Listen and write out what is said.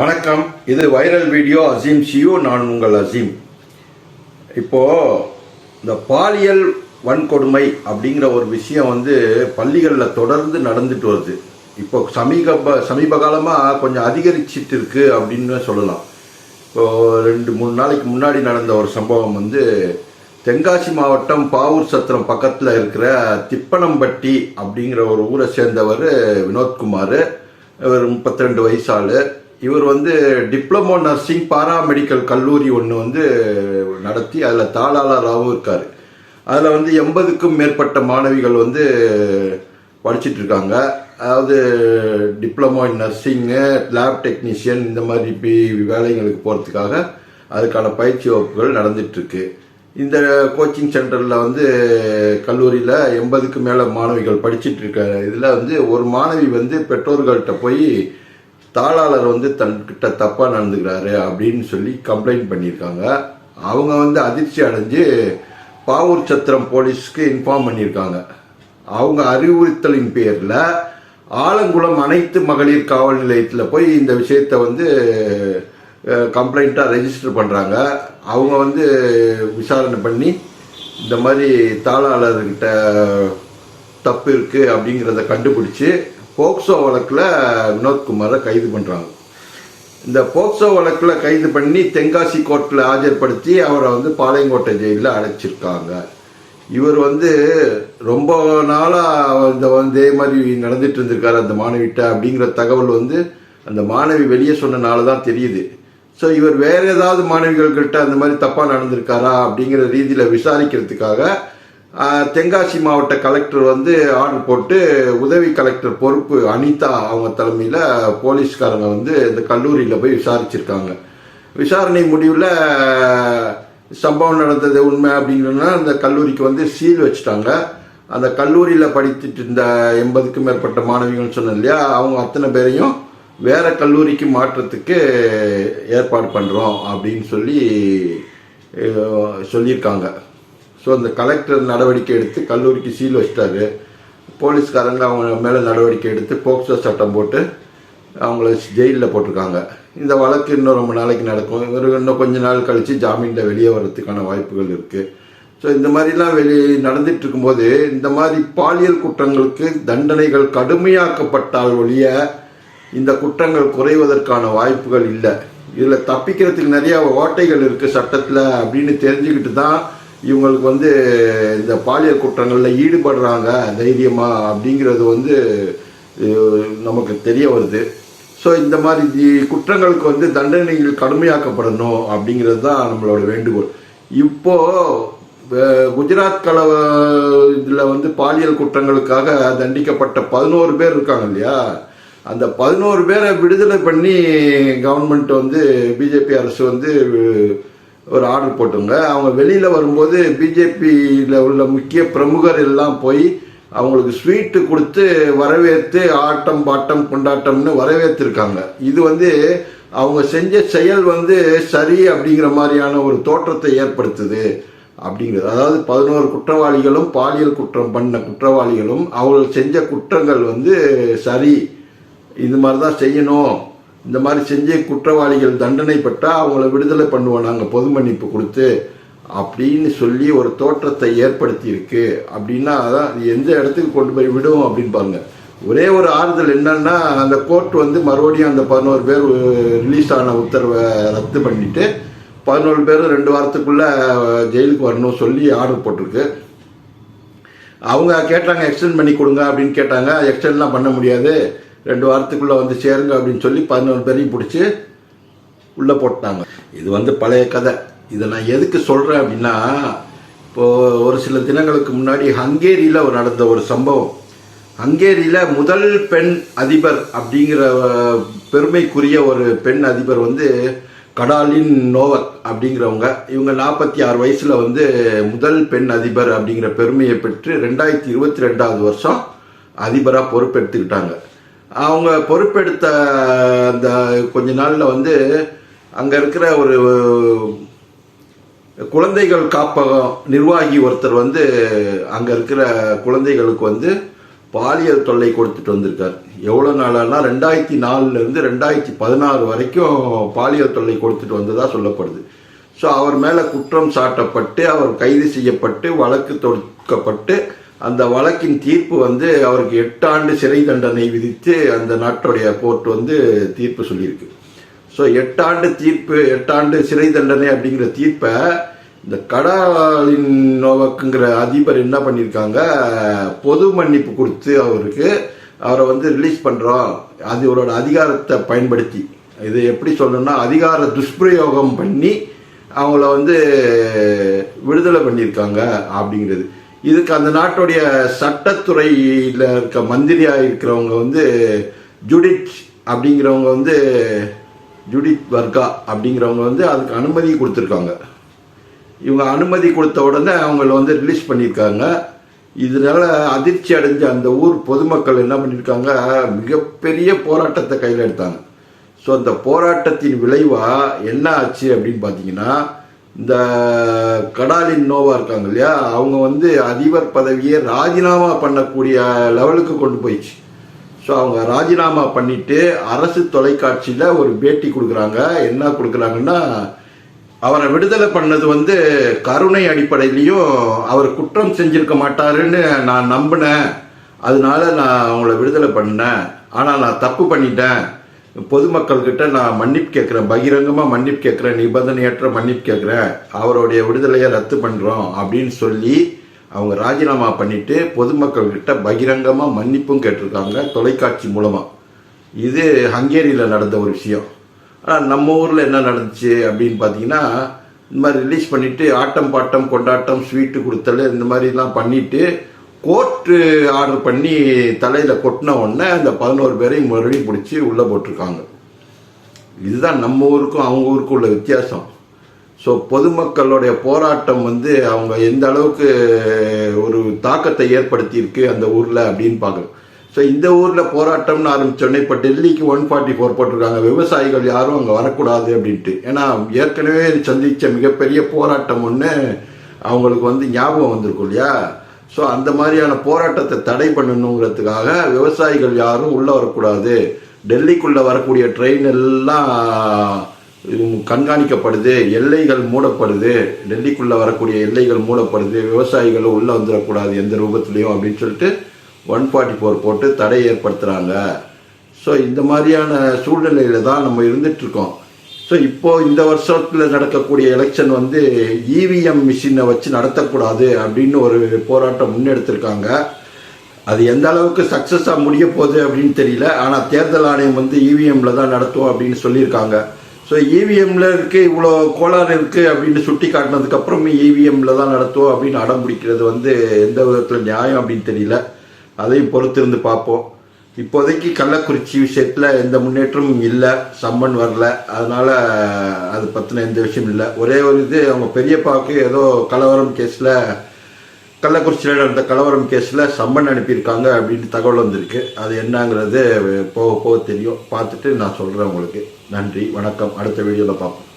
வணக்கம். இது viral video Azeem see you நான் உங்கள் அசீம் இப்போ இந்த பாலியல் வன்கொடுமை அப்படிங்கிற ஒரு விஷயம் வந்து பள்ளிகளில் தொடர்ந்து நடந்துட்டு வருது. இப்போ சமீப சமீப காலமாக கொஞ்சம் அதிகரிச்சிட்டு இருக்கு அப்படின்னு சொல்லலாம். இப்போ ரெண்டு மூணு நாளைக்கு முன்னாடி நடந்த ஒரு சம்பவம் வந்து தென்காசி மாவட்டம் பாவூர் சத்திரம் பக்கத்தில் இருக்கிற திப்பனம்பட்டி அப்படிங்கிற ஒரு ஊரை சேர்ந்தவர் வினோத்குமார். இவர் முப்பத்தி ரெண்டு வயசாளு இவர் வந்து டிப்ளமோ நர்சிங் பாராமெடிக்கல் கல்லூரி ஒன்று வந்து நடத்தி அதில் தாளாளராகவும் இருக்கார். அதில் வந்து எண்பதுக்கும் மேற்பட்ட மாணவிகள் வந்து படிச்சுட்டு இருக்காங்க அதாவது diploma in nursing lab technician இந்த மாதிரி பி- வேலைங்களுக்கு போகிறதுக்காக அதுக்கான பயிற்சி வகுப்புகள் நடந்துட்டுருக்கு இந்த கோச்சிங் சென்டரில் வந்து கல்லூரியில் எண்பதுக்கு மேலே மாணவிகள் படிச்சுட்டு இருக்க இதில் வந்து ஒரு மாணவி வந்து பெற்றோர்கள்ட்ட போய் தாளாளர் வந்து தன்கிட்ட தப்பாக நடந்துக்கிறாரு அப்படின்னு சொல்லி கம்ப்ளைண்ட் பண்ணியிருக்காங்க. அவங்க வந்து அதிர்ச்சி அடைஞ்சு பாவூர் சத்திரம் போலீஸ்க்கு இன்ஃபார்ம் பண்ணியிருக்காங்க. அவங்க அறிவுறுத்தலின் பேரில் ஆலங்குளம் அனைத்து மகளிர் காவல் நிலையத்தில் போய் இந்த விஷயத்தை வந்து கம்ப்ளைண்ட்டாக ரெஜிஸ்டர் பண்ணுறாங்க அவங்க வந்து விசாரணை பண்ணி இந்த மாதிரி தாளாளர்கிட்ட தப்பு இருக்குது அப்படிங்கிறத கண்டுபிடிச்சி போக்சோ வழக்கில் வினோத்குமாரை கைது பண்ணுறாங்க இந்த போக்சோ வழக்கில் கைது பண்ணி தென்காசி கோர்ட்டில் ஆஜர்படுத்தி அவரை வந்து பாளையங்கோட்டை ஜெயிலில் அடைச்சிருக்காங்க. இவர் வந்து ரொம்ப நாளாக இந்த வந்து இதே மாதிரி நடந்துட்டு இருந்திருக்காரு அந்த மாணவிட்ட அப்படிங்கிற தகவல் வந்து அந்த மாணவி வெளியே சொன்னனால தான் தெரியுது. ஸோ இவர் வேற ஏதாவது மாணவிகள்கிட்ட அந்த மாதிரி தப்பாக நடந்திருக்காரா அப்படிங்கிற ரீதியில் விசாரிக்கிறதுக்காக தென்காசி மாவட்ட கலெக்டர் வந்து ஆர்டர் போட்டு உதவி கலெக்டர் பொறுப்பு அனிதா அவங்க தலைமையில் போலீஸ்காரங்க வந்து இந்த கல்லூரியில் போய் விசாரிச்சிருக்காங்க. விசாரணை முடிவில் சம்பவம் நடந்தது உண்மை அப்படின்னா அந்த கல்லூரிக்கு வந்து சீல் வச்சுட்டாங்க. அந்த கல்லூரியில் படித்துட்டு இருந்த எண்பதுக்கும் மேற்பட்ட மாணவிகள்னு சொன்னேன் இல்லையா? அவங்க அத்தனை பேரையும் வேற கல்லூரிக்கு மாற்றத்துக்கு ஏற்பாடு பண்ணுறோம் அப்படின்னு சொல்லி சொல்லியிருக்காங்க. ஸோ அந்த கலெக்டர் நடவடிக்கை எடுத்து கல்லூரிக்கு சீல் வச்சிட்டாரு. போலீஸ்காரங்க அவங்க மேலே நடவடிக்கை எடுத்து போக்சோ சட்டம் போட்டு அவங்கள ஜெயிலில் போட்டிருக்காங்க. இந்த வழக்கு இன்னும் ரொம்ப நாளைக்கு நடக்கும். இவர் இன்னும் கொஞ்ச நாள் கழித்து ஜாமீனில் வெளியே வர்றதுக்கான வாய்ப்புகள் இருக்குது ஸோ இந்த மாதிரிலாம் வெளி நடந்துட்டு இருக்கும்போது இந்த மாதிரி பாலியல் குற்றங்களுக்கு தண்டனைகள் கடுமையாக்கப்பட்டால் ஒழிய இந்த குற்றங்கள் குறைவதற்கான வாய்ப்புகள் இல்லை. இதில் தப்பிக்கிறதுக்கு நிறையா ஓட்டைகள் இருக்குது சட்டத்தில் அப்படின்னு தெரிஞ்சுக்கிட்டு தான் இவங்களுக்கு வந்து இந்த பாலியல் குற்றங்களில் ஈடுபடுறாங்க தைரியமாக அப்படிங்கிறது வந்து நமக்கு தெரிய வருது. ஸோ இந்த மாதிரி குற்றங்களுக்கு வந்து தண்டனைகள் கடுமையாக்கப்படணும் அப்படிங்கிறது தான் நம்மளோட வேண்டுகோள். இப்போது குஜராத் கலவ இதில் வந்து பாலியல் குற்றங்களுக்காக தண்டிக்கப்பட்ட பதினோரு பேர் இருக்காங்க இல்லையா? அந்த பதினோரு பேரை விடுதலை பண்ணி கவர்மெண்ட் வந்து பிஜேபி அரசு வந்து ஒரு ஆர்டர் போட்டுங்க. அவங்க வெளியில் வரும்போது பிஜேபியில் உள்ள முக்கிய பிரமுகர் எல்லாம் போய் அவங்களுக்கு ஸ்வீட்டு கொடுத்து வரவேற்று ஆட்டம் பாட்டம் கொண்டாட்டம்னு வரவேற்றிருக்காங்க. இது வந்து அவங்க செஞ்ச செயல் வந்து சரி அப்படிங்கிற மாதிரியான ஒரு தோற்றத்தை ஏற்படுத்துது அப்படிங்கிறது. அதாவது பதினோரு குற்றவாளிகளும் பாலியல் குற்றம் பண்ண குற்றவாளிகளும் அவர்கள் செஞ்ச குற்றங்கள் வந்து சரி இது மாதிரி தான் செய்யணும் இந்த மாதிரி செஞ்ச குற்றவாளிகள் தண்டனை பட்டால் அவங்கள விடுதலை பண்ணுவோம். நாங்கள் பொது மன்னிப்பு கொடுத்து அப்படின்னு சொல்லி ஒரு தோற்றத்தை ஏற்படுத்தியிருக்கு அப்படின்னா அதான் எந்த இடத்துக்கு கொண்டு போய் விடுவோம் அப்படின்னு பாருங்க. ஒரே ஒரு ஆறுதல் என்னன்னா அந்த கோர்ட் வந்து மறுபடியும் அந்த பதினோரு பேர் ரிலீஸ் ஆன உத்தரவை ரத்து பண்ணிட்டு பதினோரு பேரும் ரெண்டு வாரத்துக்குள்ளே ஜெயிலுக்கு வரணும் சொல்லி ஆர்டர் போட்டிருக்கு. அவங்க கேட்டாங்க எக்ஸ்டெண்ட் பண்ணி கொடுங்க அப்படின்னு கேட்டாங்க. எக்ஸ்டெண்ட்லாம் பண்ண முடியாது. ரெண்டு வாரத்துக்குள்ளே வந்து சேருங்க அப்படின்னு சொல்லி பதினொன்று பேரையும் பிடிச்சி உள்ளே போட்டாங்க. இது வந்து பழைய கதை. இதை நான் எதுக்கு சொல்கிறேன் அப்படின்னா இப்போது ஒரு சில தினங்களுக்கு முன்னாடி ஹங்கேரியில் ஒரு நடந்த ஒரு சம்பவம். ஹங்கேரியில் முதல் பெண் அதிபர் அப்படிங்கிற பெருமைக்குரிய ஒரு பெண் அதிபர் வந்து கடாலின் நோவக் அப்படிங்கிறவங்க. இவங்க நாற்பத்தி ஆறு வயசில் வந்து முதல் பெண் அதிபர் அப்படிங்கிற பெருமையை பெற்று ரெண்டாயிரத்தி இருபத்தி ரெண்டாவது வருஷம் அதிபராக பொறுப்பெடுத்துக்கிட்டாங்க. அவங்க பொறுப்பெடுத்த அந்த கொஞ்ச நாளில் வந்து அங்கே இருக்கிற ஒரு குழந்தைகள் காப்பகம் நிர்வாகி ஒருத்தர் வந்து அங்கே இருக்கிற குழந்தைகளுக்கு வந்து பாலியல் தொல்லை கொடுத்துட்டு வந்திருக்கார். எவ்வளோ நாளானா ரெண்டாயிரத்தி நாலுலேருந்து ரெண்டாயிரத்தி பதினாறு வரைக்கும் பாலியல் தொல்லை கொடுத்துட்டு வந்ததாக சொல்லப்படுது. ஸோ அவர் மேலே குற்றம் சாட்டப்பட்டு அவர் கைது செய்யப்பட்டு வழக்கு தொடுக்கப்பட்டு அந்த வழக்கின் தீர்ப்பு வந்து அவருக்கு எட்டு ஆண்டு சிறை தண்டனை விதித்து அந்த நாட்டுடைய கோர்ட் வந்து தீர்ப்பு சொல்லியிருக்கு. ஸோ எட்டாண்டு தீர்ப்பு எட்டாண்டு சிறை தண்டனை அப்படிங்கிற தீர்ப்பை இந்த கடாலின் நோவக்குங்கிற அதிபர் என்ன பண்ணியிருக்காங்க? பொது மன்னிப்பு கொடுத்து அவருக்கு அவரை வந்து ரிலீஸ் பண்ணுறோம் அது அவரோட அதிகாரத்தை பயன்படுத்தி. இது எப்படி சொல்லணும்னா அதிகார துஷ்பிரயோகம் பண்ணி அவங்கள வந்து விடுதலை பண்ணியிருக்காங்க அப்படிங்கிறது. இதுக்கு அந்த நாட்டுடைய சட்டத்துறையில் இருக்க மந்திரியாக இருக்கிறவங்க வந்து ஜுடிச் அப்படிங்கிறவங்க வந்து ஜுடித் வர்கா அப்படிங்கிறவங்க வந்து அதுக்கு அனுமதி கொடுத்துருக்காங்க. இவங்க அனுமதி கொடுத்த உடனே அவங்கள வந்து ரிலீஸ் பண்ணியிருக்காங்க. இதனால அதிர்ச்சி அடைஞ்ச அந்த ஊர் பொதுமக்கள் என்ன பண்ணியிருக்காங்க மிகப்பெரிய போராட்டத்தை கையில் எடுத்தாங்க. ஸோ அந்த போராட்டத்தின் விளைவாக என்ன ஆச்சு அப்படின்னு பார்த்தீங்கன்னா இந்த கடாலின் நோவா இருக்காங்க இல்லையா? அவங்க வந்து அதிபர் பதவியை ராஜினாமா பண்ணக்கூடிய லெவலுக்கு கொண்டு போயிடுச்சு. ஸோ அவங்க ராஜினாமா பண்ணிட்டு அரசு தொலைக்காட்சியில் ஒரு பேட்டி கொடுக்குறாங்க. என்ன கொடுக்குறாங்கன்னா அவரை விடுதலை பண்ணது வந்து கருணை அடிப்படையிலையும் அவர் குற்றம் செஞ்சிருக்க மாட்டாருன்னு நான் நம்பினேன். அதனால நான் அவங்கள விடுதலை பண்ணேன். ஆனால் நான் தப்பு பண்ணிட்டேன். பொதுமக்கள்கிட்ட நான் மன்னிப்பு கேட்குறேன் பகிரங்கமாக மன்னிப்பு கேட்குறேன் நிபந்தனையற்ற மன்னிப்பு கேட்குறேன் அவருடைய விடுதலையை ரத்து பண்ணுறோம் அப்படின்னு சொல்லி அவங்க ராஜினாமா பண்ணிட்டு பொதுமக்கள்கிட்ட பகிரங்கமாக மன்னிப்பும் கேட்டிருக்காங்க தொலைக்காட்சி மூலமாக இது ஹங்கேரியில் நடந்த ஒரு விஷயம். ஆனால் நம்ம ஊரில் என்ன நடந்துச்சு அப்படின்னு பார்த்தீங்கன்னா இந்த மாதிரி ரிலீஸ் பண்ணிவிட்டு ஆட்டம் பாட்டம் கொண்டாட்டம் ஸ்வீட்டு கொடுத்தல் இந்த மாதிரிலாம் பண்ணிவிட்டு கோர்ட்டு ஆர்டர் பண்ணி தலையில் கொட்டின உடனே அந்த பதினோரு பேரையும் மறுபடியும் பிடிச்சி உள்ளே போட்டிருக்காங்க. இதுதான் நம்ம ஊருக்கும் அவங்க ஊருக்கும் உள்ள வித்தியாசம். ஸோ பொதுமக்களுடைய போராட்டம் வந்து அவங்க எந்த அளவுக்கு ஒரு தாக்கத்தை ஏற்படுத்தியிருக்கு அந்த ஊரில் அப்படின்னு பார்க்கணும். ஸோ இந்த ஊரில் போராட்டம்னு ஆரம்பித்தோடனே இப்போ டெல்லிக்கு ஒன் ஃபார்ட்டி ஃபோர் போட்டிருக்காங்க. விவசாயிகள் யாரும் அங்கே வரக்கூடாது அப்படின்ட்டு. ஏன்னா ஏற்கனவே சந்தித்த மிகப்பெரிய போராட்டம் ஒன்று அவங்களுக்கு வந்து ஞாபகம் வந்திருக்கும் இல்லையா? ஸோ அந்த மாதிரியான போராட்டத்தை தடை பண்ணணுங்கிறதுக்காக விவசாயிகள் யாரும் உள்ளே வரக்கூடாது. டெல்லிக்குள்ளே வரக்கூடிய ட்ரெயின் எல்லாம் கண்காணிக்கப்படுது எல்லைகள் மூடப்படுது. டெல்லிக்குள்ளே வரக்கூடிய எல்லைகள் மூடப்படுது. விவசாயிகள் உள்ளே வந்துடக்கூடாது எந்த ரூபத்துலேயும் அப்படின்னு சொல்லிட்டு ஒன் ஃபார்ட்டி ஃபோர் போட்டு தடை ஏற்படுத்துகிறாங்க ஸோ இந்த மாதிரியான சூழ்நிலையில் தான் நம்ம இருந்துகிட்ருக்கோம் ஸோ இப்போ இந்த வருஷத்தில் நடக்கக்கூடிய எலெக்ஷன் வந்து இவிஎம் மிஷினை வச்சு நடத்தக்கூடாது அப்படின்னு ஒரு போராட்டம் முன்னெடுத்திருக்காங்க. அது எந்த அளவுக்கு சக்ஸஸாக முடிய போகுது அப்படின்னு தெரியல. ஆனால் தேர்தல் ஆணையம் வந்து இவிஎம்ல தான் நடத்துவோம் அப்படின்னு சொல்லியிருக்காங்க. ஸோ இவிஎம்ல இருக்கு இவ்வளோ கோளாறு இருக்கு அப்படின்னு சுட்டி காட்டினதுக்கு அப்புறம் இவிஎம்ல தான் நடத்துவோம் அப்படின்னு அடம் பிடிக்கிறது வந்து எந்த விதத்தில் நியாயம் அப்படின்னு தெரியல. அதையும் பொறுத்திருந்து பார்ப்போம். இப்போதைக்கு கள்ளக்குறிச்சி விஷயத்தில் எந்த முன்னேற்றமும் இல்லை சம்மன் வரல. அதனால் அது பற்றின எந்த விஷயம் இல்லை. ஒரே ஒரு இது அவங்க பெரியப்பாவுக்கு ஏதோ கலவரம் கேஸில் கள்ளக்குறிச்சியில் நடந்த கலவரம் கேஸில் சம்மன் அனுப்பியிருக்காங்க அப்படின்னு தகவல் வந்திருக்கு. அது என்னங்கிறது போக போக தெரியும். பார்த்துட்டு நான் சொல்கிறேன் உங்களுக்கு. நன்றி வணக்கம். அடுத்த வீடியோவில் பார்ப்போம்.